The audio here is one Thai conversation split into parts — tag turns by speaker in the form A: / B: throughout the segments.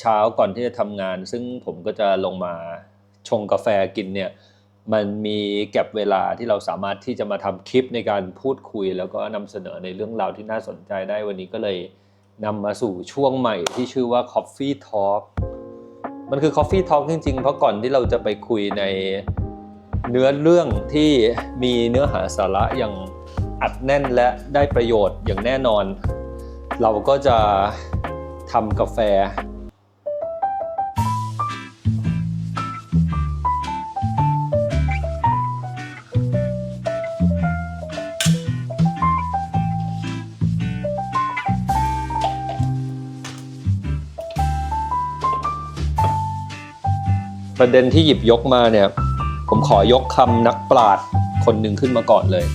A: เช้าก่อนที่จะทำงาน ซึ่งผมก็จะลงมาชงกาแฟกินเนี่ยมันมีแก็บเวลาที่เราสามารถที่จะมาทำคลิปในการพูดคุย แล้วก็นำเสนอในเรื่องราวที่น่าสนใจได้วันนี้ก็เลยนำมาสู่ช่วงใหม่ที่ชื่อว่า Coffee Talk มันคือ Coffee Talk จริง ๆ เพราะก่อนที่เราจะไปคุยในเนื้อเรื่องที่มีเนื้อหาสาระอย่างอัดแน่นและได้ประโยชน์อย่างแน่นอน เราก็จะทำกาแฟ ประเด็นที่หยิบยกมาเนี่ย ผมขอยกคำนักปราชญ์คนหนึ่งขึ้นมาก่อนเลย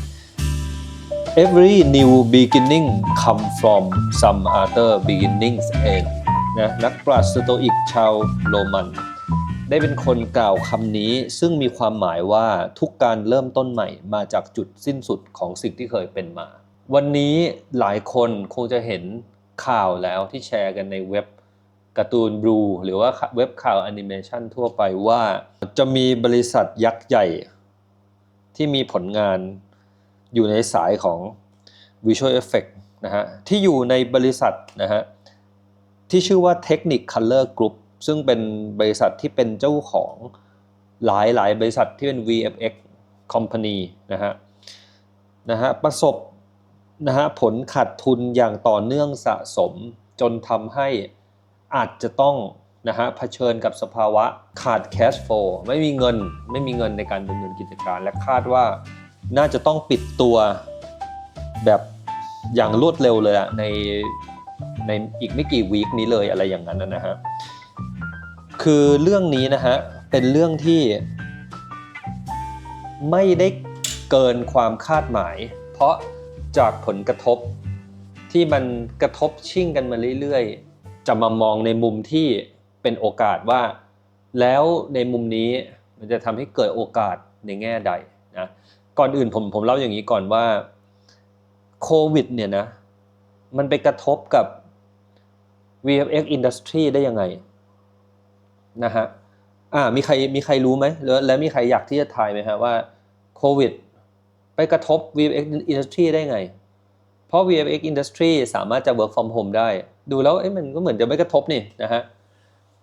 A: Every new beginning come from some other beginnings end นะนักปราชญ์สโตอิกชาวโรมัน ได้เป็นคนกล่าวคำนี้ซึ่งมีความหมายว่าทุกการเริ่มต้นใหม่มาจากจุดสิ้นสุดของสิ่งที่เคยเป็นมา วันนี้หลายคนคงจะเห็นข่าวแล้วที่แชร์กันในเว็บ การ์ตูนบลูหรือว่าเว็บข่าวแอนิเมชันทั่วไปว่าจะมีบริษัทยักษ์ใหญ่ ที่มีผลงานอยู่ในสายของ Visual Effect นะฮะที่อยู่ในบริษัทนะฮะที่ชื่อว่า Technic Color Group ซึ่งเป็นบริษัทที่เป็นเจ้าของหลายหลายบริษัทที่เป็น VFX Company นะฮะนะฮะประสบนะฮะผลขาดทุนอย่างต่อเนื่องสะสมจนทำให้ อาจจะต้องนะฮะเผชิญกับสภาวะขาด cash flow ไม่มีเงินไม่มีเงินในการดำเนินกิจการ และคาดว่าน่าจะต้องปิดตัวแบบอย่างรวดเร็วเลยอะในในอีกไม่กี่วีคนี้เลยอะไรอย่างนั้นนะฮะคือเรื่องนี้นะฮะเป็นเรื่องที่ไม่ได้เกินความคาดหมาย เพราะจากผลกระทบที่มันกระทบชิ่งกันมาเรื่อยๆ จะมามองในมุมที่เป็นโอกาสว่า แล้วในมุมนี้มันจะทำให้เกิดโอกาสในแง่ใดนะก่อนอื่นผมผมเล่าอย่างนี้ก่อนว่าโควิดเนี่ยนะมันไปกระทบกับ VFX Industry ได้ยังไงนะฮะอ่ามีใครมีใครรู้ไหมแล้วแล้วมีใครอยากที่จะทายไหมฮะว่าโควิดไปกระทบ VFX Industry ได้ไง เพราะ VFX Industry สามารถจะ work from home ได้ ดูแล้วเอ๊ะมันก็เหมือนจะไม่กระทบนี่นะฮะ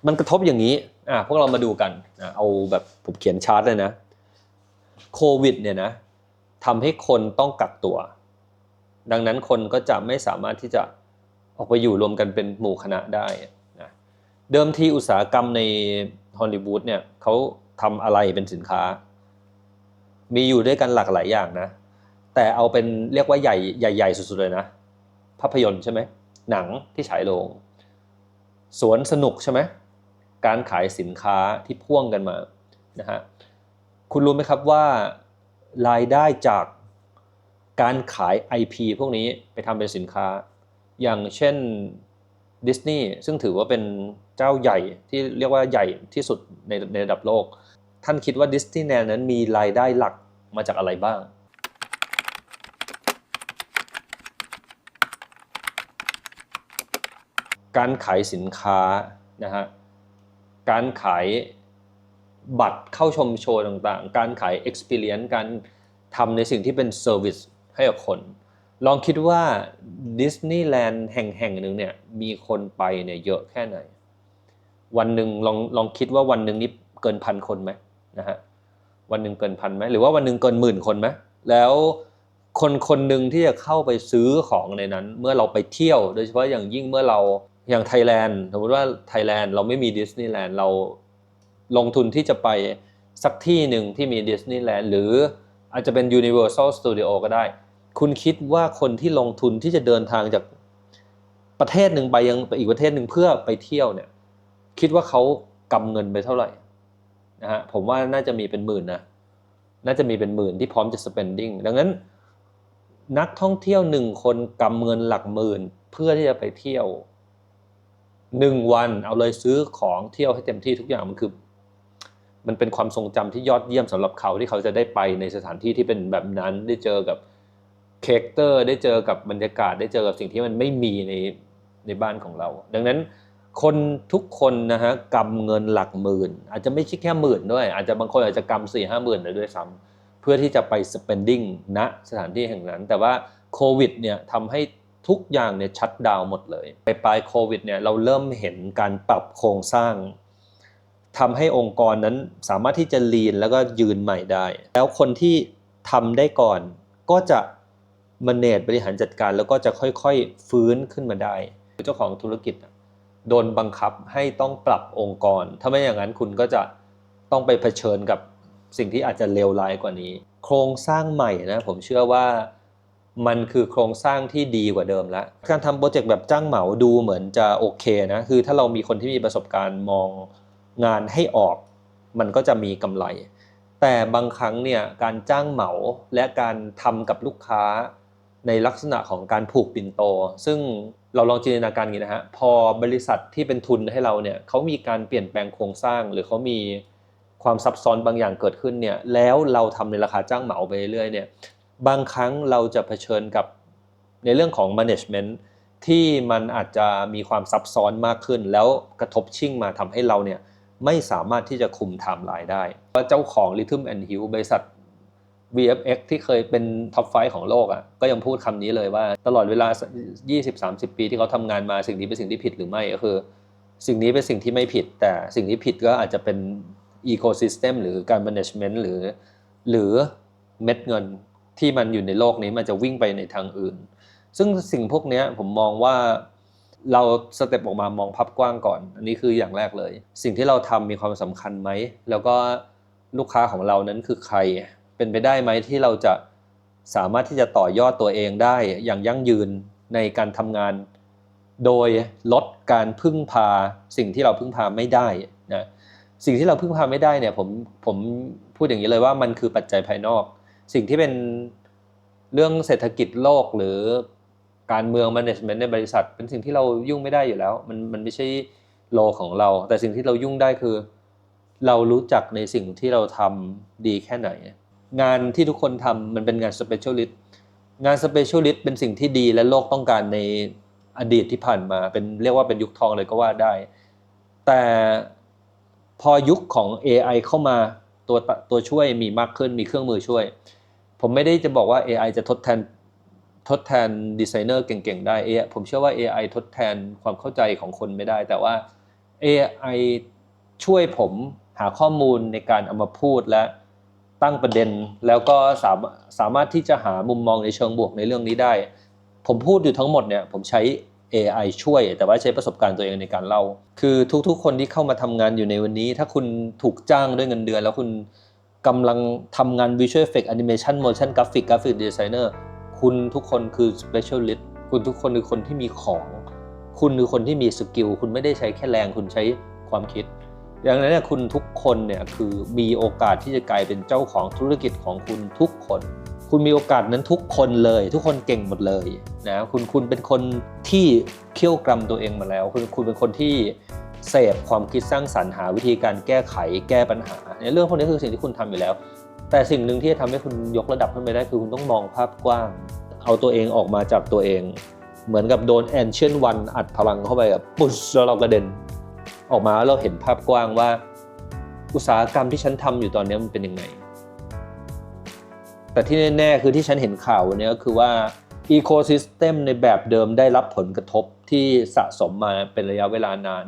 A: มันกระทบอย่างนี้อะพวกเรามาดูกันนะเอาแบบผมเขียนชาร์ตเลยนะโควิดเนี่ยนะทำให้คนต้องกักตัว ดังนั้นคนก็จะไม่สามารถที่จะออกไปอยู่รวมกันเป็นหมู่คณะได้นะเดิมทีอุตสาหกรรมในฮอลลีวูดเนี่ยเขาทำอะไรเป็นสินค้า มีอยู่ด้วยกันหลากหลายอย่างนะ แต่เอาเป็นเรียกว่าใหญ่ใหญ่ ๆ สุด ๆ เลยนะ ภาพยนตร์ใช่ไหม หนังที่ฉายโรงสวนสนุกใช่ไหมการขายสินค้าที่พ่วงกันมานะฮะคุณรู้ไหมครับว่ารายได้จากการขาย IP พวกนี้ไปทำเป็นสินค้า อย่างเช่นดิสนีย์ซึ่งถือว่าเป็นเจ้าใหญ่ที่เรียกว่าใหญ่ที่สุดในในระดับโลก ท่านคิดว่าดิสนีย์แลนด์นั้นมีรายได้หลักมาจากอะไรบ้าง การขายสินค้านะฮะการขายบัตรเข้าชมโชว์ต่างๆ การขาย experience การทำในสิ่งที่เป็น service ให้กับคน ลองคิดว่าดิสนีย์แลนด์แห่งๆหนึ่งเนี่ยมีคนไปเนี่ยเยอะแค่ไหน วันหนึ่งลองลองคิดว่าวันหนึ่งนี่เกินพันคนไหมนะฮะวันหนึ่งเกินพันไหมหรือว่าวันหนึ่งเกินหมื่นคนไหมแล้วคนคนหนึ่งที่จะเข้าไปซื้อของในนั้น เมื่อเราไปเที่ยว โดยเฉพาะอย่างยิ่งเมื่อเรา อย่างไทยแลนด์สมมติว่าไทยแลนด์เราไม่มีดิสนีย์แลนด์เราลงทุนที่จะไปสักที่หนึ่งที่มีดิสนีย์แลนด์หรืออาจจะเป็น Universal Studio ก็ได้ คุณคิดว่าคนที่ลงทุนที่จะเดินทางจากประเทศหนึ่งไปยังไปอีกประเทศหนึ่งเพื่อไปเที่ยวเนี่ย คิดว่าเขากำเงินไปเท่าไหร่นะฮะผมว่าน่าจะมีเป็นหมื่นนะน่าจะมีเป็นหมื่นที่พร้อมจะ spending ดังนั้นนักท่องเที่ยวหนึ่งคนกำเงินหลักหมื่นเพื่อที่จะไปเที่ยว หนึ่งวันเอาเลยซื้อของเที่ยวให้เต็มที่ทุกอย่างมันคือ มันเป็นความทรงจำที่ยอดเยี่ยมสำหรับเขาที่เขาจะได้ไปในสถานที่ที่เป็นแบบนั้นได้เจอกับเคกเตอร์ได้เจอกับบรรยากาศ ได้เจอกับสิ่งที่มันไม่มีในในบ้านของเรา ดังนั้นคนทุกคนนะฮะกำเงินหลักหมื่น อาจจะไม่ใช่แค่หมื่นด้วย อาจจะบางคนอาจจะกำสี่ห้าหมื่นเลยด้วยซ้ำเพื่อที่จะไป spending ณสถานที่แห่งนั้น แต่ว่าโควิดเนี่ยทำให้ ทุกอย่างเนี่ยชัดดาวหมดเลยไปปลายโควิดเนี่ยเราเริ่มเห็นการปรับโครงสร้างทำให้องค์กรนั้นสามารถที่จะลีนแล้วก็ยืนใหม่ได้ แล้วคนที่ทำได้ก่อนก็จะ manage บริหารจัดการแล้วก็จะค่อยๆฟื้นขึ้นมาได้ เจ้าของธุรกิจอะโดนบังคับให้ต้องปรับองค์กร ถ้าไม่อย่างนั้นคุณก็จะต้องไปเผชิญกับสิ่งที่อาจจะเลวร้ายกว่านี้ โครงสร้างใหม่นะผมเชื่อว่า มันคือโครงสร้างที่ดีกว่าเดิมแล้ว การทำโปรเจกต์แบบจ้างเหมาดูเหมือนจะโอเคนะ คือถ้าเรามีคนที่มีประสบการณ์มองงานให้ออก มันก็จะมีกำไร แต่บางครั้งเนี่ยการจ้างเหมาและการทำกับลูกค้าในลักษณะของการผูกปิ่นโต ซึ่งเราลองจินตนาการอย่างนี้นะฮะ พอบริษัทที่เป็นทุนให้เราเนี่ยเขามีการเปลี่ยนแปลงโครงสร้าง หรือเขามีความซับซ้อนบางอย่างเกิดขึ้นเนี่ย แล้วเราทำในราคาจ้างเหมาไปเรื่อยเนี่ย บางครั้งเราจะเผชิญกับในเรื่องของ management ที่มันอาจจะมีความซับซ้อนมากขึ้น แล้วกระทบชิ่งมาทำให้เราเนี่ยไม่สามารถที่จะคุมไทม์ไลน์ได้ว่าเจ้าของ Rhythm and Hill บริษัท VFX ที่เคยเป็นท็อปไฟของโลกอะก็ยังพูดคำนี้เลยว่า ตลอดเวลา 20-30 ปีที่เขาทำงานมาสิ่งนี้เป็นสิ่งที่ผิดหรือไม่ก็คือ สิ่งนี้เป็นสิ่งที่ไม่ผิด แต่สิ่งที่ผิดก็อาจจะเป็น Ecosystem หรือการ Management หรือ หรือเม็ดเงิน ที่มันอยู่ในโลกนี้มันจะวิ่งไปในทางอื่น ซึ่งสิ่งพวกนี้ผมมองว่าเราสเต็ปออกมามองภาพกว้างก่อน อันนี้คืออย่างแรกเลย สิ่งที่เราทำมีความสำคัญไหม แล้วก็ลูกค้าของเรานั้นคือใคร เป็นไปได้ไหมที่เราจะสามารถที่จะต่อยอดตัวเองได้อย่างยั่งยืนในการทำงาน โดยลดการพึ่งพาสิ่งที่เราพึ่งพาไม่ได้นะสิ่งที่เราพึ่งพาไม่ได้เนี่ยผมผมพูดอย่างนี้เลยว่ามันคือปัจจัยภายนอก สิ่งที่เป็นเรื่องเศรษฐกิจโลกหรือการเมือง management ในบริษัท เป็นสิ่งที่เรายุ่งไม่ได้อยู่แล้ว มันมันไม่ใช่โลของเรา แต่สิ่งที่เรายุ่งได้คือ เรารู้จักในสิ่งที่เราทำดีแค่ไหน งานที่ทุกคนทำมันเป็นงาน specialist งาน specialist เป็นสิ่งที่ดีและโลกต้องการในอดีตที่ผ่านมา เป็นเรียกว่าเป็นยุคทองเลยก็ว่าได้ แต่พอยุคของ AI เข้ามา ตัวตัวช่วยมีมากขึ้นมีเครื่องมือช่วย ผมไม่ได้จะบอกว่า AI จะทดแทนทดแทนดีไซเนอร์เก่งๆได้ AI ผมเชื่อว่า AI ทดแทนความเข้าใจของคนไม่ได้ แต่ว่า AI ช่วยผมหาข้อมูลในการเอามาพูดและตั้งประเด็น แล้วก็สามสามารถที่จะหามุมมองในเชิงบวกในเรื่องนี้ได้ ผมพูดอยู่ทั้งหมดเนี่ยผมใช้ AI ช่วย แต่ว่าใช้ประสบการณ์ตัวเองในการเล่า คือทุกๆ คนที่เข้ามาทำงานอยู่ในวันนี้ ถ้าคุณถูกจ้างด้วยเงินเดือน แล้วคุณกำลังทำงาน Visual Effect Animation Motion Graphic Graphic Designer คุณทุกคนคือ specialist คุณทุกคนคือคนที่มีของ คุณคือคนที่มีสกิลคุณไม่ได้ใช้แค่แรงคุณใช้ความคิดอย่างนั้นเนี่ยคุณทุกคนเนี่ยคือมีโอกาสที่จะกลายเป็นเจ้าของธุรกิจของคุณทุกคน คุณมีโอกาสนั้นทุกคนเลย ทุกคนเก่งหมดเลยนะคุณคุณเป็นคนที่เคี่ยวกรำตัวเองมาแล้ว คุณคุณเป็นคนที่เสพความคิดสร้างสรรค์หาวิธีการแก้ไขแก้ปัญหาในเรื่องพวกนี้คือสิ่งที่คุณทำอยู่แล้ว แต่สิ่งหนึ่งที่จะทำให้คุณยกระดับขึ้นไปได้คือคุณต้องมองภาพกว้าง เอาตัวเองออกมาจากตัวเอง เหมือนกับโดนแอนเชียนวันอัดพลังเข้าไปแบบปุ๊บแล้วเรากระเด็น ออกมาแล้วเราเห็นภาพกว้างว่า อุตสาหกรรมที่ฉันทำอยู่ตอนนี้มันเป็นยังไง แต่ที่แน่ๆคือที่ฉันเห็นข่าววันนี้ก็คือว่าอีโคซิสเต็มในแบบเดิมได้รับผลกระทบที่สะสมมาเป็นระยะเวลานาน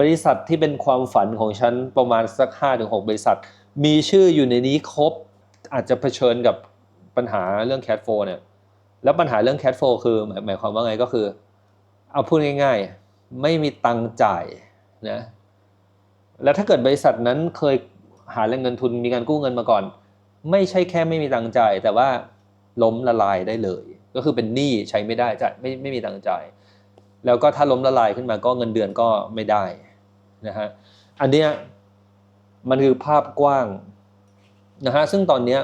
A: บริษัทที่เป็นความฝันของฉันประมาณสัก 5-6 บริษัท มีชื่ออยู่ในนี้ครบ อาจจะเผชิญกับปัญหาเรื่องแคดโฟเนี่ยแล้วปัญหาเรื่องแคดโฟคือหมายความว่าไงก็คือ เอาพูดง่ายๆ ไม่มีตังค์จ่ายนะแล้วถ้าเกิดบริษัทนั้นเคยหาแหล่งเงินทุนมีการกู้เงินมาก่อน ไม่ใช่แค่ไม่มีตังค์จ่ายแต่ว่าล้มละลายได้เลย ก็คือเป็นหนี้ใช้ไม่ได้จ่ายไม่ไม่มีตังค์จ่ายแล้วก็ถ้าล้มละลายขึ้นมาก็เงินเดือนก็ไม่ได้นะฮะอันเนี้ยมันคือภาพกว้างนะฮะซึ่งตอนเนี้ย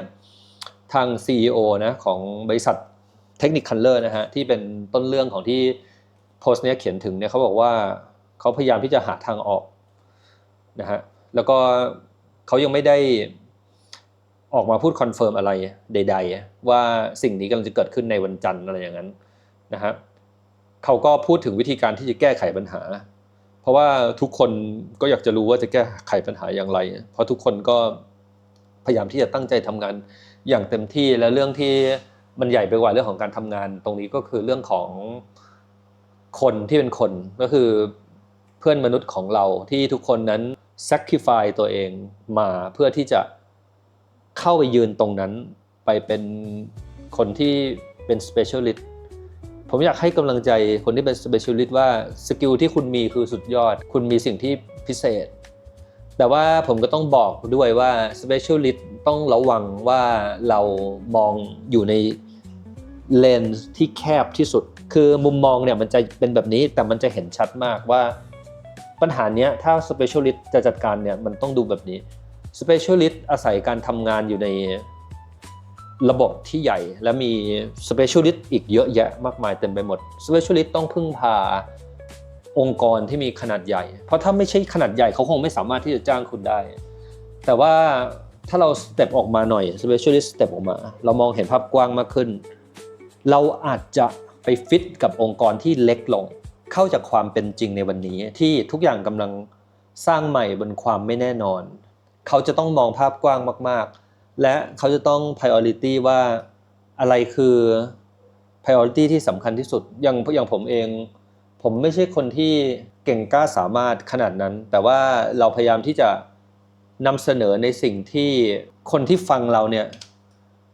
A: ทาง CEO นะของบริษัทเทคนิคคัลเลอร์นะฮะที่เป็นต้นเรื่องของที่โพสต์เนี้ยเขียนถึงเนี่ยเขาบอกว่าเขาพยายามที่จะหาทางออกนะฮะแล้วก็เขายังไม่ได้ ออกมาพูดคอนเฟิร์มอะไรใด ๆ ว่าสิ่งนี้กำลังจะเกิดขึ้นในวันจันทร์อะไรอย่างนั้นนะฮะเขาก็พูดถึงวิธีการที่จะแก้ไขปัญหา เพราะว่าทุกคนก็อยากจะรู้ว่าจะแก้ไขปัญหาอย่างไร เพราะทุกคนก็พยายามที่จะตั้งใจทำงานอย่างเต็มที่และเรื่องที่มันใหญ่ไปกว่าเรื่องของการทำงาน ตรงนี้ก็คือเรื่องของคนที่เป็นคนก็คือเพื่อนมนุษย์ของเราที่ทุกคนนั้น sacrifice ตัวเองมาเพื่อที่จะ เข้าไปยืนตรงนั้นไปเป็นคนที่เป็น specialist ผมอยากให้กำลังใจคนที่เป็น specialist ว่าสกิลที่คุณมีคือสุดยอด คุณมีสิ่งที่พิเศษ แต่ว่าผมก็ต้องบอกด้วยว่า specialist ต้องระวังว่าเรามองอยู่ในเลนส์ที่แคบที่สุด คือมุมมองเนี่ยมันจะเป็นแบบนี้แต่มันจะเห็นชัดมากว่าปัญหาเนี้ยถ้า specialist จะจัดการเนี่ยมันต้องดูแบบนี้ specialist อาศัยการทำงานอยู่ในระบบที่ใหญ่ และมี specialist อีกเยอะแยะมากมายเต็มไปหมด specialist ต้องพึ่งพาองค์กรที่มีขนาดใหญ่ เพราะถ้าไม่ใช่ขนาดใหญ่เขาคงไม่สามารถที่จะจ้างคุณได้ แต่ว่าถ้าเราสเต็ปออกมาหน่อย specialist สเต็ปออกมา เรามองเห็นภาพกว้างมากขึ้น เราอาจจะไปฟิตกับองค์กรที่เล็กลง เข้าจากความเป็นจริงในวันนี้ที่ทุกอย่างกำลังสร้างใหม่บนความไม่แน่นอน เขาจะต้องมองภาพกว้างมาก ๆ และเขาจะต้อง priority ว่าอะไรคือ priority ที่สำคัญที่สุดอย่างอย่างผมเอง ผมไม่ใช่คนที่เก่งกล้าสามารถขนาดนั้น แต่ว่าเราพยายามที่จะนำเสนอในสิ่งที่คนที่ฟังเราเนี่ย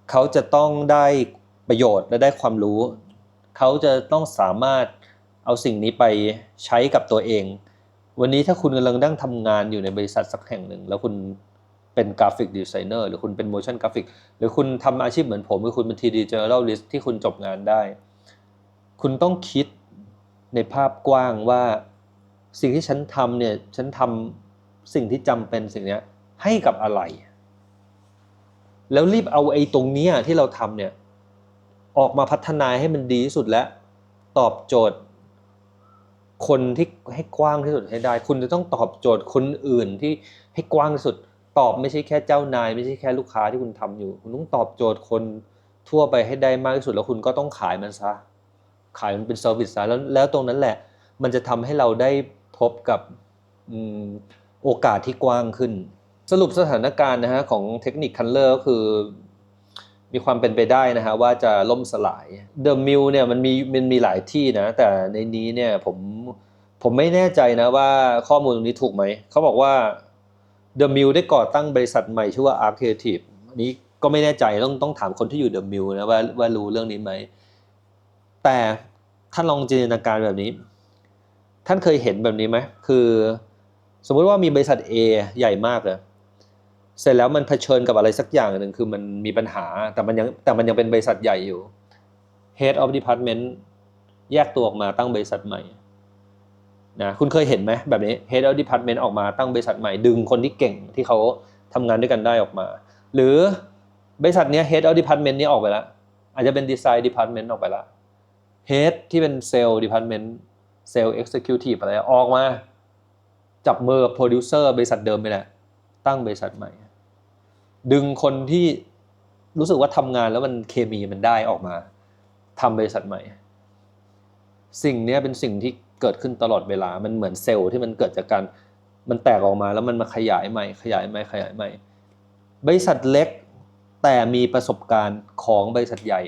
A: เขาจะต้องได้ประโยชน์และได้ความรู้ เขาจะต้องสามารถเอาสิ่งนี้ไปใช้กับตัวเอง วันนี้ถ้าคุณกำลังนั่งทำงานอยู่ในบริษัทสักแห่งหนึ่ง แล้วคุณเป็นกราฟิกดีไซเนอร์หรือคุณเป็น motion graphic หรือคุณทำอาชีพเหมือนผมคือคุณเป็น 3D journalist ที่คุณจบงานได้ คุณต้องคิดในภาพกว้างว่า สิ่งที่ฉันทำเนี่ยฉันทำสิ่งที่จำเป็นสิ่งนี้ให้กับอะไร แล้วรีบเอาไอ้ตรงเนี้ยที่เราทำเนี่ยออกมาพัฒนาให้มันดีที่สุดและตอบโจทย์ คนที่ให้กว้างที่สุดให้ได้ คุณจะต้องตอบโจทย์คนอื่นที่ให้กว้างที่สุด ตอบไม่ใช่แค่เจ้านาย ไม่ใช่แค่ลูกค้าที่คุณทำอยู่ คุณต้องตอบโจทย์คนทั่วไปให้ได้มากที่สุด แล้วคุณก็ต้องขายมันซะ ขายมันเป็นเซอร์วิสซะแล้วแล้วตรงนั้นแหละ มันจะทำให้เราได้พบกับอโอกาสที่กว้างขึ้น สรุปสถานการณ์นะฮะของเทคนิคคันเลอร์ก็คือ มีความเป็นไปได้นะฮะว่าจะล่มสลายเดอะมิลเนี่ยมันมีมันมีหลายที่นะ แต่ในนี้เนี่ยผมผมไม่แน่ใจนะว่าข้อมูลตรงนี้ถูกไหม เขาบอกว่าเดอะมิลได้ก่อตั้งบริษัทใหม่ชื่อว่า Arc Creative อันนี้ก็ไม่แน่ใจต้องต้องถามคนที่อยู่เดอะมิลนะว่าว่ารู้เรื่องนี้ไหม แต่ท่านลองจินตนาการแบบนี้ ท่านเคยเห็นแบบนี้ไหมคือ สมมุติว่ามีบริษัท A ใหญ่มากเลย เสร็จแล้วมันเผชิญกับอะไรสักอย่างหนึ่งคือมันมีปัญหาแต่มันยังแต่มันยังเป็นบริษัทใหญ่อยู่ Head of Department แยกตัวออกมาตั้งบริษัทใหม่นะคุณเคยเห็นไหมแบบนี้ Head of Department ออกมาตั้งบริษัทใหม่ดึงคนที่เก่งที่เขาทำงานด้วยกันได้ออกมา หรือบริษัทเนี้ย Head of Department นี้ออกไปแล้วอาจจะเป็น Design Department ออกไปแล้ว Head ที่เป็น Sales Department Sales Executive อะไรออกมา จับมือกับโปรดิวเซอร์บริษัทเดิมไปแหละ ตั้งบริษัทใหม่ ดึงคนที่รู้สึกว่าทำงานแล้วมันเคมีมันได้ออกมาทำบริษัทใหม่ สิ่งนี้เป็นสิ่งที่เกิดขึ้นตลอดเวลา มันเหมือนเซลล์ที่มันเกิดจากการมันแตกออกมาแล้วมันมาขยายใหม่ ขยายใหม่ขยายใหม่ บริษัทเล็กแต่มีประสบการณ์ของบริษัทใหญ่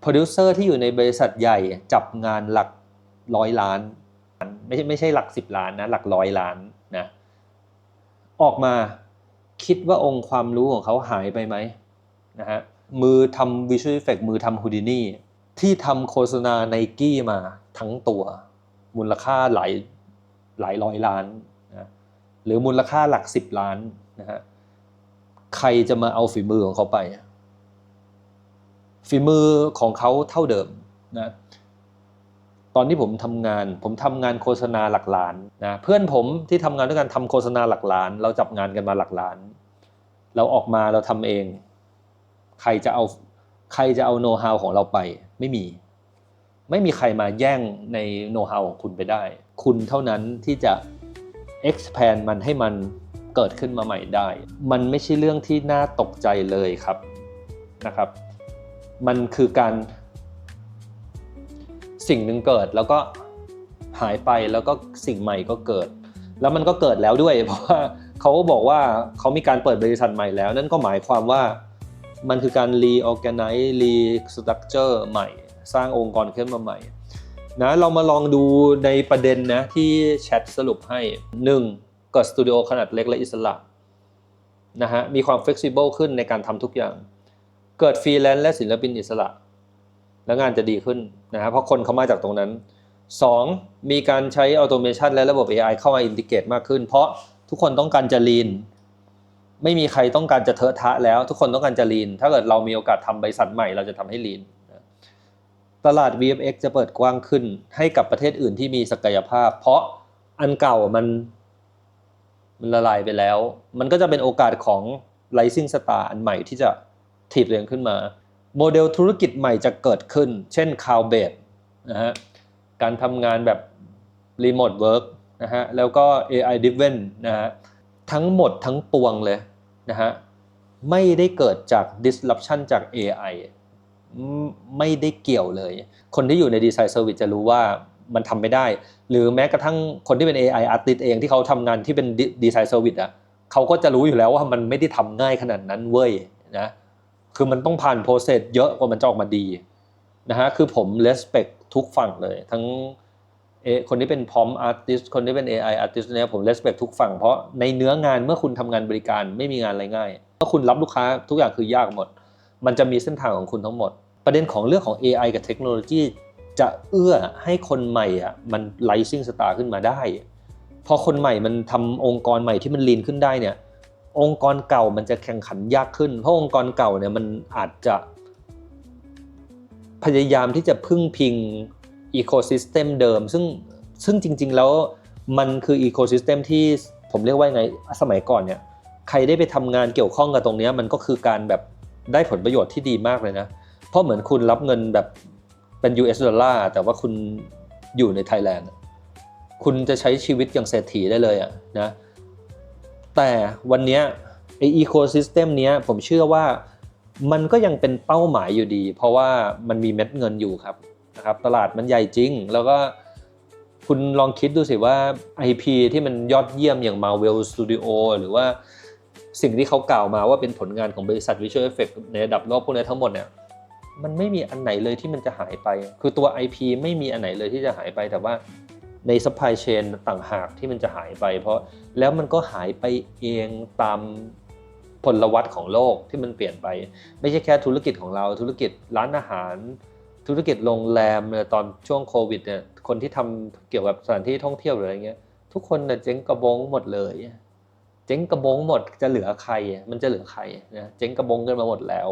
A: โปรดิวเซอร์ที่อยู่ในบริษัทใหญ่จับงานหลักร้อยล้าน ไม่ใช่ไม่ใช่หลักสิบล้านนะหลักร้อยล้านนะ ออกมาคิดว่าองค์ความรู้ของเขาหายไปไหมนะฮะมือทำวิชวลเอฟเฟกมือทำฮูดินี่ที่ทำโฆษณาไนกี้มาทั้งตัว มูลค่าหลายหลายร้อยล้านนะหรือมูลค่าหลักสิบล้านนะฮะใครจะมาเอาฝีมือของเขาไป ฝีมือของเขาเท่าเดิมนะ ตอนที่ผมทำงาน ผมทำงานโฆษณาหลักล้านนะเพื่อนผมที่ทำงานด้วยกันทำโฆษณาหลักล้าน เราจับงานกันมาหลักล้าน เราออกมาเราทำเอง ใครจะเอาใครจะเอาโน้ตฮาวของเราไปไม่มี ไม่มีใครมาแย่งในโน้ตฮาวของคุณไปได้ คุณเท่านั้นที่จะ expand มันให้มันเกิดขึ้นมาใหม่ได้ มันไม่ใช่เรื่องที่น่าตกใจเลยครับนะครับ มันคือการ สิ่งหนึ่งเกิดแล้วก็หายไปแล้วก็สิ่งใหม่ก็เกิด แล้วมันก็เกิดแล้วด้วย เพราะว่าเขาก็บอกว่าเขามีการเปิดบริษัทใหม่แล้ว นั่นก็หมายความว่ามันคือการ reorganize restructure ใหม่ สร้างองค์กรขึ้นมาใหม่นะเรามาลองดูในประเด็นนะที่แชทสรุปให้ 1. เกิดสตูดิโอขนาดเล็กและอิสระนะฮะมีความ flexible ขึ้นในการทำทุกอย่าง เกิดฟรีแลนซ์และศิลปินอิสระ แล้วงานจะดีขึ้นนะฮะเพราะคนเขามาจากตรงนั้น 2. มีการใช้ออโตเมชันและระบบ AI เข้ามาอินทิเกตมากขึ้น เพราะทุกคนต้องการจะลีนไม่มีใครต้องการจะเทอะทะแล้ว ทุกคนต้องการจะลีนถ้าเกิดเรามีโอกาสทำบริษัทใหม่เราจะทำให้ลีนตลาด VFX จะเปิดกว้างขึ้นให้กับประเทศอื่นที่มีศักยภาพ เพราะอันเก่ามันมันละลายไปแล้ว มันก็จะเป็นโอกาสของ Rising Star อันใหม่ที่จะถีบเรียงขึ้นมา โมเดลธุรกิจใหม่จะเกิดขึ้น เช่น Cloud base นะฮะการทำงานแบบ Remote Work นะฮะแล้วก็ AI Driven นะฮะทั้งหมดทั้งปวงเลยนะฮะไม่ได้เกิดจาก disruption จาก AI ไม่ไม่ได้เกี่ยวเลย คนที่อยู่ในดีไซน์เซอร์วิสจะรู้ว่ามันทำไม่ได้ หรือแม้กระทั่งคนที่เป็น AI artist เองที่เขาทำงานที่เป็นดีไซน์เซอร์วิสอะเขาก็จะรู้อยู่แล้วว่ามันไม่ได้ทำง่ายขนาดนั้นเว้ยนะ คือมันต้องผ่านโปรเซสเยอะกว่ามันจะออกมาดีนะฮะคือผม respect ทุกฝั่งเลย ทั้งเอคนที่เป็นพร้อมอาร์ติสคนที่เป็น AI อาร์ติสเนี่ยผม respect ทุกฝั่งเพราะในเนื้องานเมื่อคุณทำงานบริการไม่มีงานอะไรง่ายเมื่อคุณรับลูกค้าทุกอย่างคือยากหมด มันจะมีเส้นทางของคุณทั้งหมด ประเด็นของเรื่องของ AI กับเทคโนโลยีจะเอื้อให้คนใหม่อะมัน rising star ขึ้นมาได้ พอคนใหม่มันทำองค์กรใหม่ที่มันลีนขึ้นได้เนี่ย องค์กรเก่ามันจะแข่งขันยากขึ้น เพราะองค์กรเก่าเนี่ยมันอาจจะ พยายามที่จะพึ่งพิงอีโคซิสเต็มเดิม ซึ่งซึ่งจริง ๆ แล้วมันคืออีโคซิสเต็มที่ผมเรียกว่าไงสมัยก่อนเนี่ย ใครได้ไปทำงานเกี่ยวข้องกับตรงนี้มันก็คือการแบบได้ผลประโยชน์ที่ดีมากเลยนะ เพราะเหมือนคุณรับเงินแบบเป็น US ดอลลาร์แต่ว่าคุณอยู่ในไทยแลนด์คุณจะใช้ชีวิตอย่างเศรษฐีได้เลยอะนะ แต่วันนี้ไออีโคซิสเต็มเนี้ยผมเชื่อว่ามันก็ยังเป็นเป้าหมายอยู่ดี เพราะว่ามันมีเม็ดเงินอยู่ครับนะครับตลาดมันใหญ่จริง แล้วก็คุณลองคิดดูสิว่า IP ที่มันยอดเยี่ยมอย่าง Marvel Studio หรือว่าสิ่งที่เขากล่าวมาว่าเป็นผลงานของบริษัท Visual Effect ในระดับโลกพวกนี้ทั้งหมดเนี่ยมันไม่มีอันไหนเลยที่มันจะหายไป คือตัว IP ไม่มีอันไหนเลยที่จะหายไปแต่ว่า ใน supply chain ต่างหากที่มันจะหายไป เพราะแล้วมันก็หายไปเองตามพลวัตของโลกที่มันเปลี่ยนไป ไม่ใช่แค่ธุรกิจของเราธุรกิจร้านอาหาร ธุรกิจโรงแรมเนี่ยตอนช่วงโควิดเนี่ยคนที่ทำเกี่ยวกับสถานที่ท่องเที่ยวหรืออะไรเงี้ยทุกคนเนี่ยเจ๊งกระบงหมดเลย เจ๊งกระบงหมดจะเหลือใคร มันจะเหลือใครนะเจ๊งกระบงกันมาหมดแล้ว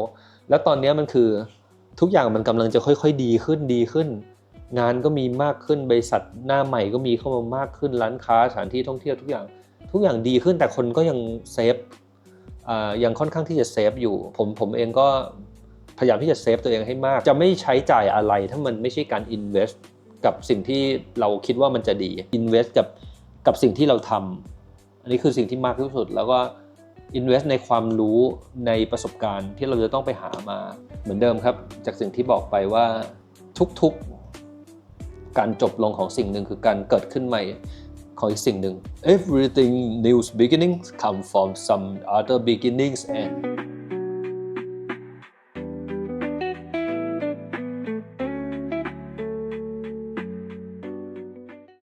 A: แล้วตอนนี้มันคือทุกอย่างมันกำลังจะค่อย ๆ ดีขึ้นดีขึ้น งานก็มีมากขึ้นบริษัทหน้าใหม่ก็มีเข้ามามากขึ้นร้านค้าสถานที่ท่องเที่ยวทุกอย่าง ทุกอย่างดีขึ้นแต่คนก็ยังเซฟยังค่อนข้างที่จะเซฟอยู่ ผมผมเองก็พยายามที่จะเซฟตัวเองให้มาก จะไม่ใช้จ่ายอะไรถ้ามันไม่ใช่การ invest กับสิ่งที่เราคิดว่ามันจะดี invest กับกับสิ่งที่เราทำอันนี้คือสิ่งที่มากที่สุด แล้วก็ invest ในความรู้ในประสบการณ์ที่เราจะต้องไปหามาเหมือนเดิมครับ จากสิ่งที่บอกไปว่าทุกๆ การจบลงของสิ่งหนึ่งคือการเกิดขึ้นใหม่ของอีกสิ่งหนึ่ง everything new beginnings come from some other beginnings and